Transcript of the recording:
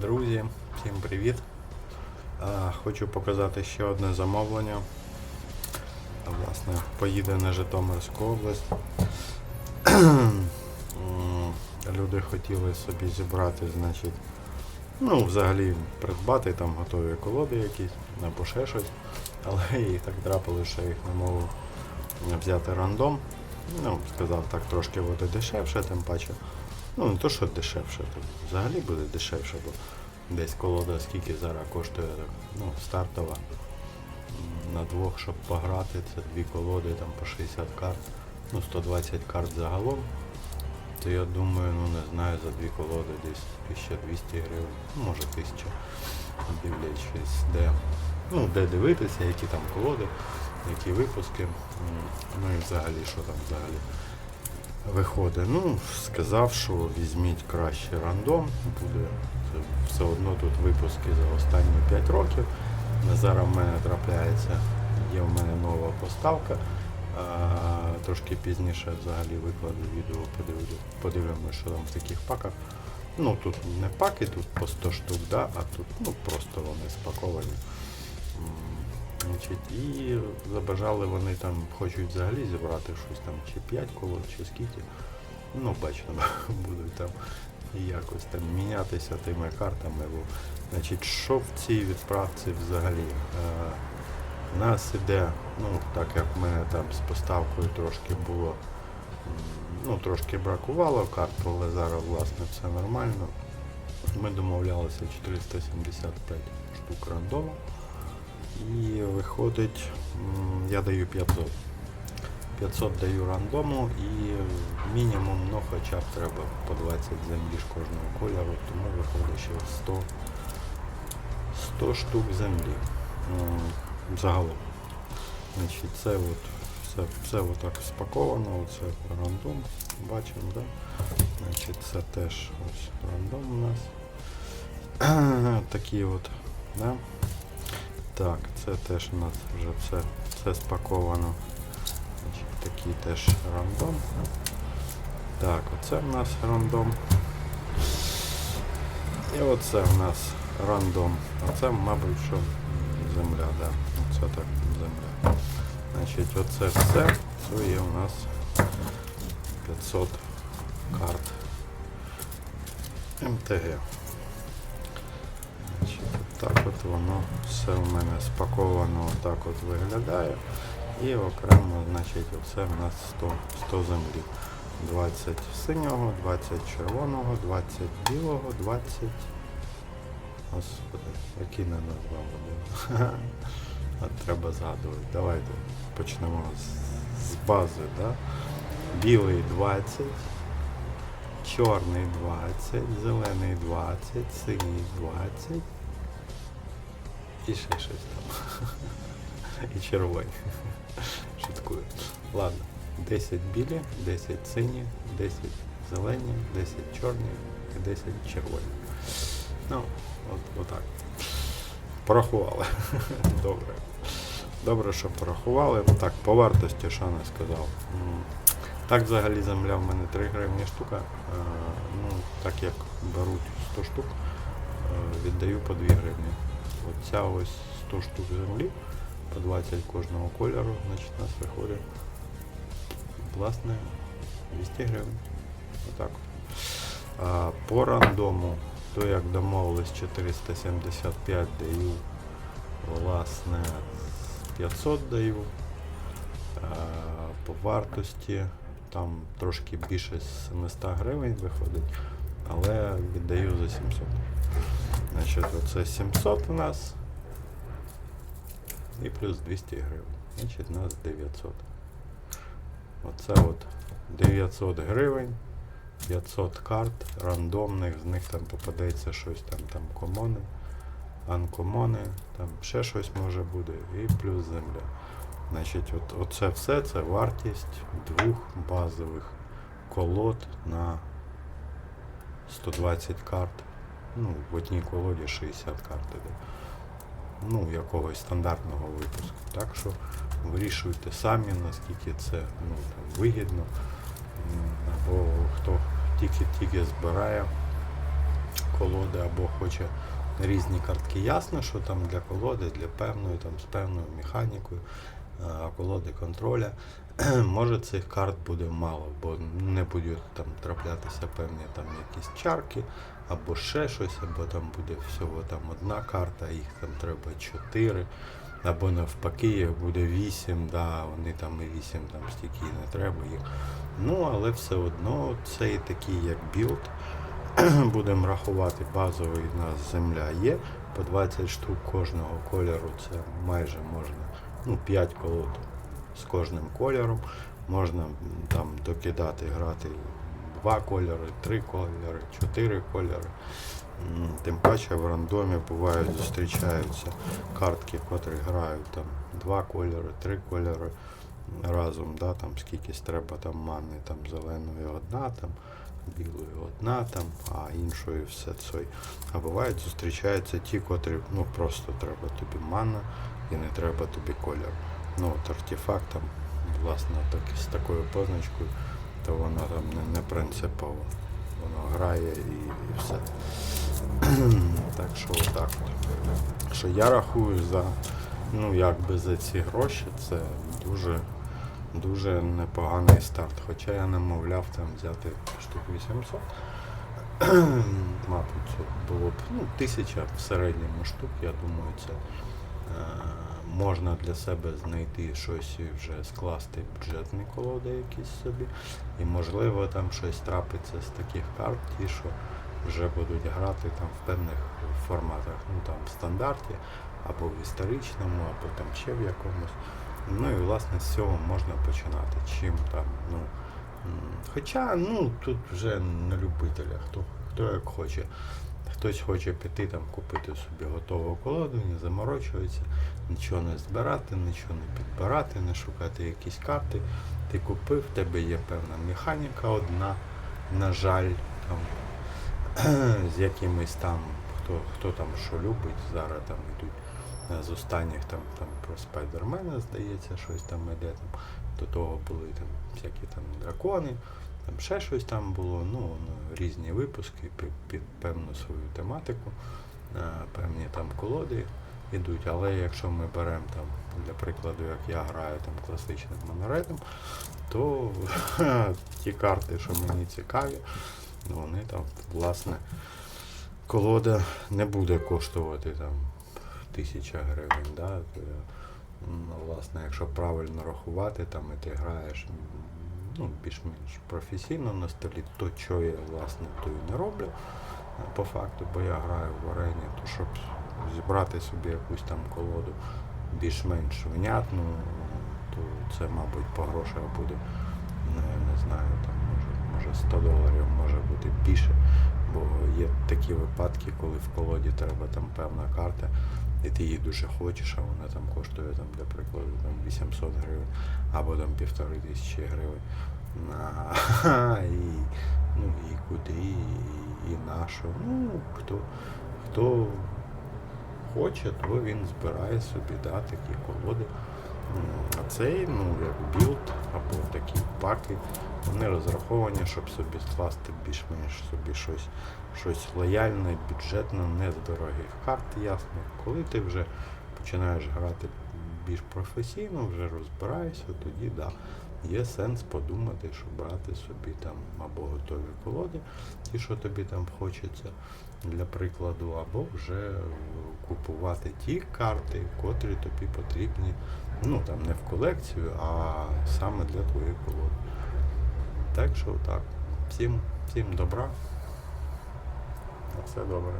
Друзі, всім привіт! Хочу показати ще одне замовлення. Власне, поїде на Житомирську область. Люди хотіли собі зібрати, значить, ну, взагалі придбати там готові колоди якісь або ще щось. Але їх так трапило, що їх не можу взяти рандом. Ну, сказав, так трошки буде дешевше, тим паче. Ну, не то, що дешевше, то взагалі буде дешевше, бо десь колода скільки зараз коштує ну, стартова. На двох, щоб пограти, це дві колоди там по 60 карт, ну 120 карт загалом. То я думаю, ну не знаю, за дві колоди десь 1200 гривень, ну, може 1000, дивлячись, де. Ну, де дивитися, які там колоди, які випуски, ну і взагалі, що там взагалі виходить. Ну, сказав, що візьміть краще рандом, буде це все одно тут випуски за останні 5 років. Зараз в мене трапляється, є в мене нова поставка. Трошки пізніше взагалі викладу відео, подивимося, що там в таких паках. Ну тут не паки, тут по 100 штук, да, а тут ну, просто вони спаковані. Значить, і забажали вони там, хочуть взагалі зібрати щось там, чи 5 колод, чи скільки. Ну, бачимо, будуть там якось там мінятися тими картами. Бо, значить, що в цій відправці взагалі? Е, у нас іде, ну, так як в мене там з поставкою трошки було, ну, трошки бракувало карт, але зараз, власне, все нормально. Ми домовлялися 475 штук рандому. І виходить, я даю 500. 500 даю рандому і мінімум, ну хоча б треба по 20 землі ж кожного кольору, тому виходить ще 100, 100 штук землі. Загалом. Значить, це от, все, все отак спаковано, оце рандом, бачимо, да? Значить, це теж ось рандом у нас. Такі от, да? Так, це теж у нас вже все, все спаковано. Значить, такий теж рандом. Так, оце в нас рандом. І оце в нас рандом. Оце, мабуть, що земля, да. Оце так земля. Значить, оце все. Це є у нас 500 карт МТГ. Так от воно все в мене спаковано, отак от виглядає. І окремо, значить, оце в нас 100, 100 землі. 20 синього, 20 червоного, 20 білого, 20. Господи, які не назвав один. От треба згадувати. Давайте почнемо з, з бази. Да? Білий 20, чорний 20, зелений 20, синій 20 і ще щось там. І червоні. Шуткую. Ладно. 10 білі, 10 сині, 10 зелені, 10 чорні і 10 червоні. Ну, от, отак. Порахували. Добре. Добре, що порахували. Так, по вартості, що не сказав. Так взагалі земля в мене 3 гривні штука. Е, Ну, так як беруть 100 штук, е, віддаю по 2 гривні. Оця ось 100 штук землі, по 20 кожного кольору, значить у нас виходить власне 200 гривень. Отак. А, по рандому, то як домовились 475 даю, власне 500 даю. А, по вартості там трошки більше 700 гривень виходить, але віддаю за 700. Значить, оце 700 у нас і плюс 200 гривень. Значить, у нас 900. Оце от 900 гривень, 500 карт рандомних, з них там попадеться щось там, там комони, анкомони, там ще щось може буде, і плюс земля. Значить, от, оце все це вартість двох базових колод на 120 карт. Ну, в одній колоді 60 карт іде. Ну, якогось стандартного випуску. Так що вирішуйте самі, наскільки це ну, там, вигідно. Або хто тільки-тільки збирає колоди або хоче різні картки. Ясно, що там для колоди, для певної, там з певною механікою, колоди контроля. Може цих карт буде мало, бо не будуть там траплятися певні там якісь чарки, або ще щось, або там буде всього там одна карта, їх там треба чотири, або навпаки, їх буде вісім, да, вони там і вісім, там стільки не треба їх. Ну, але все одно цей такий як білд. Будемо рахувати базовий у нас земля є. По 20 штук кожного кольору це майже можна ну, 5 колод з кожним кольором. Можна там докидати, грати два кольори, три кольори, чотири кольори. Тим паче в рандомі бувають, зустрічаються картки, котрі грають там два кольори, три кольори разом, да, там скількись треба там мани, там зеленої одна, там білої одна, там, а іншої все цей. А бувають зустрічаються ті, котрі ну просто треба тобі мана і не треба тобі кольор. Ну от артефакт там, власне, так, з такою позначкою, то воно там не, не принципово. Воно грає і, і все. так що отак. Що я рахую за, ну якби за ці гроші, це дуже дуже непоганий старт. Хоча я намовляв там взяти штук 800. Мабуть, було б ну, тисяча в середньому штук, я думаю, це можна для себе знайти щось і вже скласти бюджетні колоди якісь собі. І можливо там щось трапиться з таких карт, ті, що вже будуть грати там в певних форматах, ну там в стандарті, або в історичному, або там ще в якомусь. Ну і власне з цього можна починати. Чим там, ну. Хоча, ну, тут вже на любителя, хто, хто як хоче. Хтось хоче піти там купити собі готову колоду, не заморочується, нічого не збирати, нічого не підбирати, не шукати якісь карти. Ти купив, в тебе є певна механіка одна, на жаль, там, з якимись там, хто, хто там що любить, зараз там йдуть е, з останніх там, там про Спайдермена, здається, щось там іде. Там, до того були там всякі там дракони, там ще щось там було, ну, ну, різні випуски під, певну свою тематику, е, певні там колоди йдуть. Але якщо ми беремо там, для прикладу, як я граю там класичним моноретом, то ті карти, що мені цікаві, вони там, власне, колода не буде коштувати там тисяча гривень. Да? Е, Ну, власне, якщо правильно рахувати, там і ти граєш ну, більш-менш професійно на столі, то що я власне то і не роблю е, по факту, бо я граю в арені, то щоб зібрати собі якусь там колоду більш-менш внятну, то це, мабуть, по грошах буде, ну, не знаю, там може, може 100 доларів, може бути більше. Бо є такі випадки, коли в колоді треба там певна карта, і ти її дуже хочеш, а вона там коштує, там, для прикладу, там 800 гривень або там півтори тисячі гривень. На, і, ну, і куди, і, і на що. Ну, хто, хто хоче, то він збирає собі да, такі колоди. А цей, ну, як білд або такі паки, вони розраховані, щоб собі скласти більш-менш собі щось, щось лояльне, бюджетне, не з дорогих карт, ясно. Коли ти вже починаєш грати більш професійно, вже розбираєшся, тоді да, є сенс подумати, що брати собі там або готові колоди, ті, що тобі там хочеться для прикладу, або вже купувати ті карти, котрі тобі потрібні, ну там не в колекцію, а саме для твоєї колоди. Так що так. Всім, всім добра. На все добре.